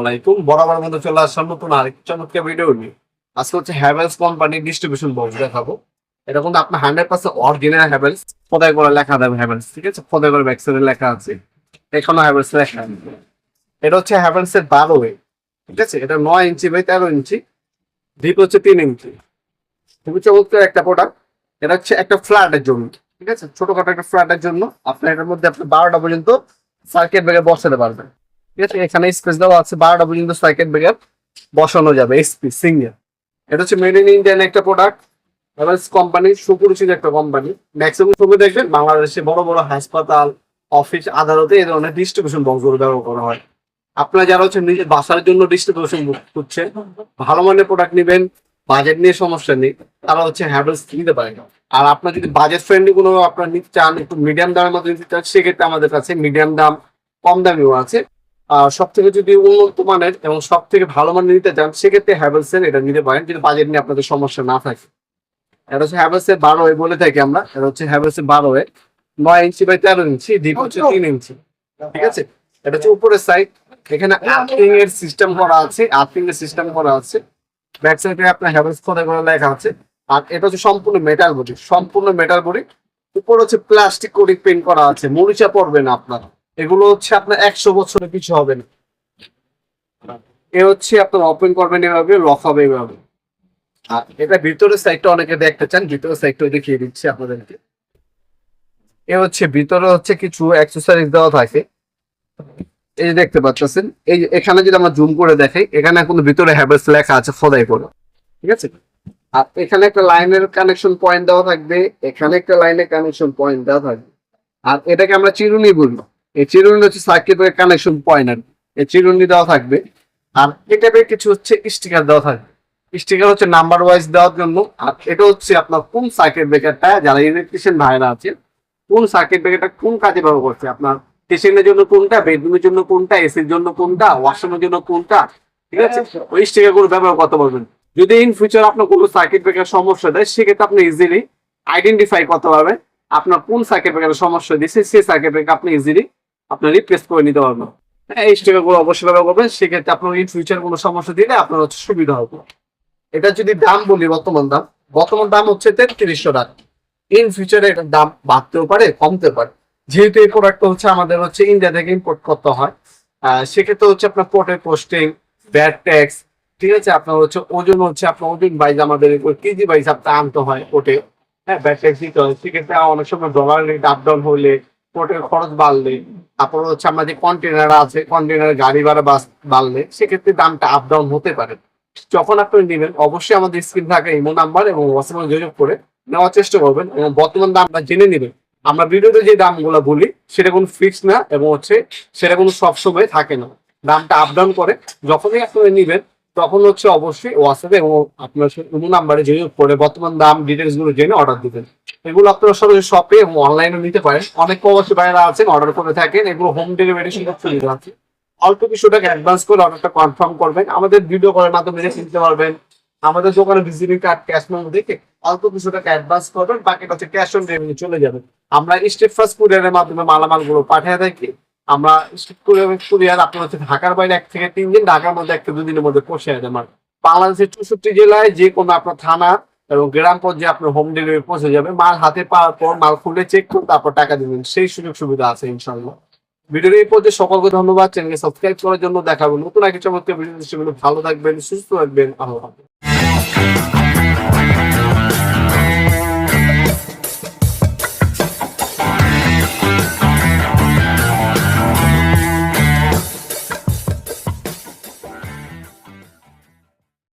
আলাইকুম। বরাবর নতুন হচ্ছে হ্যাভেলস কোম্পানির ডিস্ট্রিবিউশন দেখাবো। আপনার হান্ড্রেড পার্সেন্ট হ্যাভেলস করে লেখা হ্যাভেলস ঠিক আছে? করে লেখা আছে। এখানেও হ্যাভেলস লেখা। এটা হচ্ছে ঠিক আছে? এটা নয় ইঞ্চি বাই তেরো ইঞ্চি ডিপ হচ্ছে তিন ইঞ্চি একটা প্রোডাক্ট এটা হচ্ছে একটা ফ্ল্যাটের ঠিক আছে? ছোটখাটো একটা ফ্ল্যাটের জন্য। আপনার এটার মধ্যে আপনি বারোটা পর্যন্ত সার্কিট ব্রেকার বসাতে পারবেন। ঠিক আছে? এখানে স্পেস দেওয়া আছে বারোটা পর্যন্ত সার্কিট ব্রেকার বসানো যাবে এসপি সিঙ্গেল এটা হচ্ছে মেড ইন ইন্ডিয়ান একটা প্রোডাক্ট এভারেজ কোম্পানি সুপরিচিত একটা কোম্পানি ম্যাক্সিমাম ছবি দেখবেন, বাংলাদেশে বড় বড় হাসপাতাল অফিস আদালতে এই ধরনের ডিস্ট্রিবিউশন বক্সগুলো ব্যবহার করা হয়। আপনারা যারা হচ্ছে নিজের বাসার জন্য ডিস্ট্রিবিউশন করছেন ভালো মানের প্রোডাক্ট নেবেন বাজেট নিয়ে সমস্যা নেই, তারা হচ্ছে হ্যাভেলস নিতে পারেন আর আপনার যদি বাজেট ফ্রেন্ডলি কোনো আপনার নিতে চান, একটু মিডিয়াম দামের মধ্যে নিতে চান, সেক্ষেত্রে আমাদের কাছে মিডিয়াম দাম, কম দামিও আছে। সব থেকে যদি উন্নত মানের এবং সব থেকে ভালো মানের নিতে চান, সেক্ষেত্রে হ্যাভেলস এর এটা নিতে পারেন, যদি বাজেট নিয়ে আপনাদের সমস্যা না থাকে। এটা হচ্ছে হ্যাভেলস এর বারো এ বলে থাকি আমরা, এটা হচ্ছে হ্যাভেলস এর বারো এ। নয় ইঞ্চি বাই তেরো ইঞ্চি ডিপ হচ্ছে তিন ইঞ্চি। ঠিক আছে? এটা হচ্ছে উপরের সাইড এখানে আর্থিং এর সিস্টেম করা আছে আর্থিং এর সিস্টেম করা আছে। ব্যাক সাইডে আপনার হ্যাভেলস খোদাই করে লেখা আছে। আর এটা হচ্ছে সম্পূর্ণ মেটাল বডি সম্পূর্ণ মেটাল বডি উপর হচ্ছে প্লাস্টিক কোডিং পেন্ট করা আছে, মরিচা পড়বে না আপনার। এগুলো হচ্ছে আপনার একশো বছরের কিছু হবে না। এ হচ্ছে আপনার ওপেন করবেন এভাবে লক হবে এভাবে। আর এটা ভিতরের সাইডটা অনেকে দেখতে চান, ভিতরের সাইডটা দেখিয়ে দিচ্ছি আপনাদেরকে। এ হচ্ছে, ভিতরে হচ্ছে কিছু এক্সারসাইজ দেওয়া থাকে। এই যে দেখতে পাচ্ছেন, এই এখানে যদি আমরা জুম করে দেখাই, এখানে কোনো ভিতরে হ্যাভেলস লেখা আছে খোদাই করে ঠিক আছে? আর এখানে একটা লাইনের কানেকশন পয়েন্ট দেওয়া থাকবে, এখানে একটা লাইনের কানেকশন পয়েন্ট দেওয়া থাকবে। আর এটাকে আমরা চিরুনি বলব এই চিরুনি হচ্ছে সার্কিট কানেকশন পয়েন্ট আর এই চিরুনি দেওয়া থাকবে। আর এটা কিছু হচ্ছে স্টিকার দেওয়া থাকবে। স্টিকার হচ্ছে নাম্বার ওয়াইজ দেওয়ার জন্য। আর এটা হচ্ছে আপনার কোন সার্কিট ব্রেকারটা যারা ইলেকট্রিশিয়ান ভাইরা আছে কোন সার্কিট ব্রেকারটা কোন কাজে ব্যবহার করছে? আপনার কিচেনের জন্য কোনটা বেডরুমের জন্য কোনটা এসির জন্য কোনটা ওয়াশরুমের জন্য কোনটা, ঠিক আছে? ওই স্টিকারগুলো ব্যবহার করতে পারবেন। যদি ইন ফিউচার আপনার কোনো সার্কিট ব্রেকার সমস্যা দেয়, সেক্ষেত্রে আপনি ইজিলি আইডেন্টিফাই করতে পারবেন, আপনার কোন সার্কিট ব্রেকার সমস্যা দিচ্ছে সেই সার্কিট ব্রেকার আপনি ইজিলি আপনার রিপ্লেস করে নিতে পারবেন হ্যাঁ, এই স্টিকারগুলো অবশ্যই ব্যবহার করবেন। সেক্ষেত্রে আপনার ইন ফিউচার কোনো সমস্যা দিলে আপনার হচ্ছে সুবিধা হবে। এটা যদি দাম বলি বর্তমান দাম বর্তমান দাম হচ্ছে তেত্রিশশো টাকা। ইন ফিউচারে এটার দাম বাড়তেও পারে কমতে পারে। যেহেতু এই প্রোডাক্টটা হচ্ছে আমাদের হচ্ছে ইন্ডিয়া থেকে ইম্পোর্ট করতে হয় সেক্ষেত্রে হচ্ছে আপনার পোর্টের পোস্টিং ব্যাট ট্যাক্স ঠিক আছে? আপনার হচ্ছে ওজন হচ্ছে আপনার ওজন বাইজ আমাদের কেজি বাইজ আপনার আনতে হয় পোর্টে হ্যাঁ ব্যাট ট্যাক্স দিতে হয়। সেক্ষেত্রে অনেক সময় ডলার রেট আপ ডাউন হলে পোর্টের খরচ বাড়লে তারপর হচ্ছে আমাদের কন্টেনার আছে কন্টেনার গাড়ি ভাড়া বাস বাড়লে সেক্ষেত্রে দামটা আপ ডাউন হতে পারে। যখন আপনি নেবেন, অবশ্যই আমাদের স্ক্রিন থাকে ইমো নাম্বার এবং হোয়াটসঅ্যাপে যোগাযোগ করে নেওয়ার চেষ্টা করবেন এবং বর্তমান দামটা জেনে নেবেন। আমরা ভিডিওতে যে দামগুলো বলি, সেটা কোনো ফিক্স না এবং হচ্ছে সেটা কোনো সবসময় থাকে না। দামটা আপ ডাউন করে, যখনই আপনি নেবেন, তখন হচ্ছে অবশ্যই হোয়াটসঅ্যাপে এবং আপনার ইমো নাম্বারে যোগাযোগ করে বর্তমান দাম ডিটেলসগুলো জেনে অর্ডার দিবেন। এগুলো আপনারা সরাসরি শপে এবং অনলাইনে নিতে পারেন। অনেক প্রবাসী বাইরা আছেন অর্ডার করে থাকেন, এগুলো হোম ডেলিভারি সুযোগ সুবিধা আছে অল্প কিছু টাকা অ্যাডভান্স করে অর্ডারটা কনফার্ম করবেন। আমাদের ভিডিও কলের মাধ্যমে দেখে নিতে পারবেন। আমাদের দোকানে ভিজিটিং কার্ড ক্যাশ মেমো দেখে অল্প কিছু টাকা অ্যাডভান্স করবেন, বাকিটা হচ্ছে ক্যাশ অন ডেলিভারি চলে যাবে। আমরা স্টেপ ফার্স্ট কুরিয়ারের মাধ্যমে মালামালগুলো পাঠিয়ে থাকি। আমরা স্টেপ কুরিয়ার কুরিয়ার আপনার হচ্ছে ঢাকার বাইরে এক থেকে তিন দিন, ঢাকার মধ্যে এক থেকে দুই দিনের মধ্যে পৌঁছে যায় আমার। বাংলাদেশের চৌষট্টি জেলায় যে কোনো আপনার থানা এবং গ্রাম পর্যায়ে আপনার হোম ডেলিভারি পৌঁছে যাবে। মাল হাতে পাওয়ার পর মাল খুলে চেক করুন, তারপর টাকা দিবেন। সেই সুযোগ সুবিধা আছে ইনশাল্লাহ ভিডিওর এই পর্যায়ে সকলকে ধন্যবাদ। চ্যানেলকে সাবস্ক্রাইব করার জন্য দেখাবো নতুন আগে চমৎকার ভিডিও ভালো থাকবেন, সুস্থ থাকবেন। আল্লাহ।